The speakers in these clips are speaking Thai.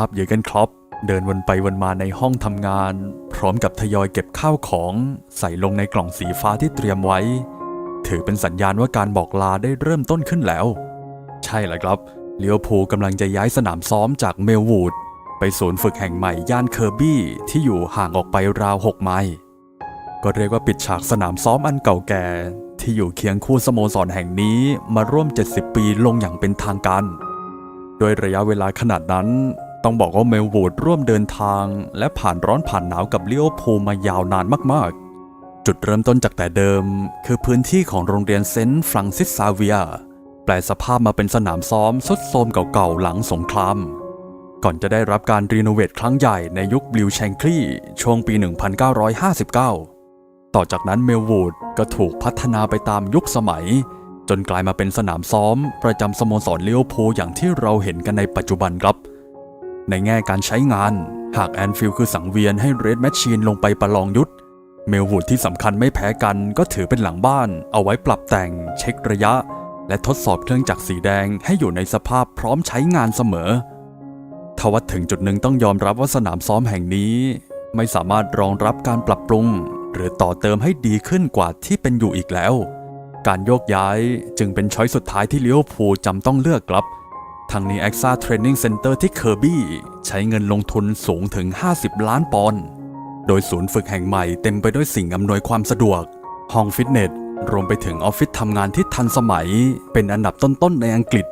าพเยอร์เกนคลอปเดินวนไปวนมาในห้องทำงาน พร้อมกับทยอยเก็บข้าวของใส่ลงในกล่องสีฟ้าที่เตรียมไว้ ถือเป็นสัญญาณว่าการบอกลาได้เริ่มต้นขึ้นแล้ว ใช่แล้วครับเลียวพูกำลังจะย้ายสนามซ้อมจากเมลวูดไปศูนย์ฝึกแห่งใหม่ย่านเคอร์บี้ที่อยู่ห่างออกไปราว6ไมล์ก็เรียกว่าปิดฉากสนามซ้อมอันเก่าแก่ ที่อยู่เคียงคู่สโมสรแห่งนี้มาร่วม 70 ปีลงอย่างเป็นทางการ โดยระยะเวลาขนาดนั้น ต้องบอกว่าเมลวูดร่วมเดินทาง และผ่านร้อนผ่านหนาวกับเลี้ยวพูมายาวนานมากๆ จุดเริ่มต้นจากแต่เดิม คือพื้นที่ของโรงเรียนเซนต์ฟรังซิสซาเวีย แปลสภาพมาเป็นสนามซ้อมสุดโทมเก่าๆหลังสงคราม ก่อนจะได้รับการรีโนเวทครั้งใหญ่ในยุคบลิวแชงคลีช่วงปี 1959 ต่อจากนั้นเมลวูดก็ถูกพัฒนาไปตามยุคสมัย จนกลายมาเป็นสนามซ้อม ประจำสโมสรเลี้ยวพูอย่างที่เราเห็นกันในปัจจุบันครับ ในแง่การใช้งาน หากแอนฟิลคือสังเวียนให้เรดแมชชีนลงไปประลองยุทธเมลวูดที่สำคัญไม่แพ้กันก็ถือเป็นหลังบ้าน เอาไว้ปรับแต่ง เช็คระยะ และทดสอบเครื่องจักรสีแดงให้อยู่ในสภาพพร้อมใช้งานเสมอทว่าถึงจุดหนึ่งต้องยอมรับว่าสนามซ้อมแห่งนี้ ไม่สามารถรองรับการปรับปรุง หรือต่อเติมให้ดีขึ้นกว่าที่เป็นอยู่อีกแล้ว การโยกย้ายจึงเป็นช้อยสุดท้ายที่เลี้ยวพูจำต้องเลือกครับ ทางนี้ AXA Training Center ที่เคอร์บี้ใช้เงินลงทุนสูงถึง 50 ล้านปอนด์ โดยศูนย์ฝึกแห่งใหม่เต็มไปด้วยสิ่งอำนวยความสะดวก ห้องฟิตเนส รวมไปถึงออฟฟิศทำงานที่ทันสมัย เป็นอันดับต้นๆในอังกฤษ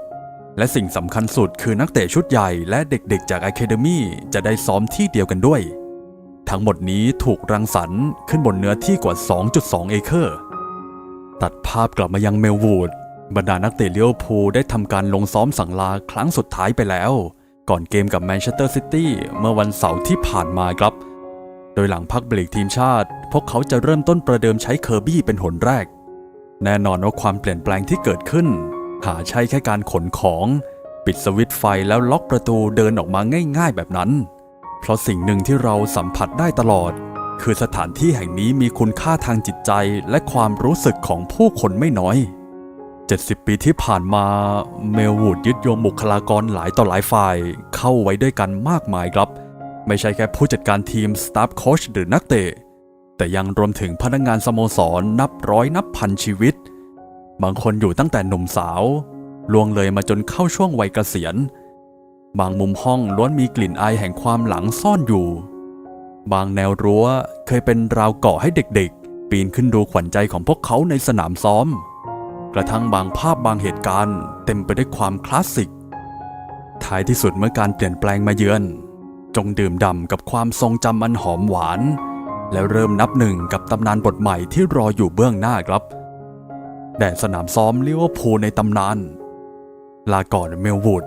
และสิ่งสำคัญสุดคือนักเตะชุดใหญ่และเด็กๆจาก Academy จะได้ซ้อมที่เดียวกันด้วย ทั้งหมดนี้ถูกรังสรรค์ขึ้นบนเนื้อที่กว่า 2.2 เอเคอร์ ตัดภาพกลับมายังเมลวูด บรรดานักเตะเลี้ยวพูได้ทำการลงซ้อมสั่งลาครั้งสุดท้ายไปแล้ว ก่อนเกมกับแมนเชสเตอร์ซิตี้เมื่อวันเสาร์ที่ผ่านมาครับ โดยหลังพักเบรกทีมชาติ พวกเขาจะเริ่มต้นประเดิมใช้เคอร์บี้เป็นหนแรก แน่นอนว่าความเปลี่ยนแปลงที่เกิดขึ้น หาใช่แค่การขนของ ปิดสวิตช์ไฟแล้วล็อกประตูเดินออกมาง่าย ๆ แบบนั้น เพราะสิ่งหนึ่งที่เราสัมผัสได้ตลอด คือสถานที่แห่งนี้มีคุณค่าทางจิตใจและความรู้สึกของผู้คนไม่น้อย 70 ปีที่ผ่านมา เมลวูดยึดโยงบุคลากรหลายต่อหลายฝ่ายเข้าไว้ด้วยกันมากมายครับ ไม่ใช่แค่ผู้จัดการทีมสตาฟโคชหรือนักเตะ แต่ยังรวมถึงพนักงานสโมสรนับร้อยนับพันชีวิต บางคนอยู่ตั้งแต่หนุ่มสาวล่วงเลยมาจนเข้าช่วงวัยเกษียณ บางมุมห้องล้วนมีกลิ่นอายแห่งความหลังซ่อนอยู่ บางแนวรั้วเคยเป็นราวเกาะให้เด็กๆ ปีนขึ้นดูขวัญใจของพวกเขาในสนามซ้อม กระทั่งบางภาพบางเหตุการณ์ เต็มไปด้วยความคลาสสิก ท้ายที่สุดเมื่อการเปลี่ยนแปลงมาเยือน จงดื่มด่ำกับความทรงจำอันหอมหวาน แล้วเริ่มนับหนึ่งกับตำนานบทใหม่ที่รออยู่เบื้องหน้าครับแดนสนามซ้อมลิเวอร์พูลในตำนาน ลาก่อนเมลวูด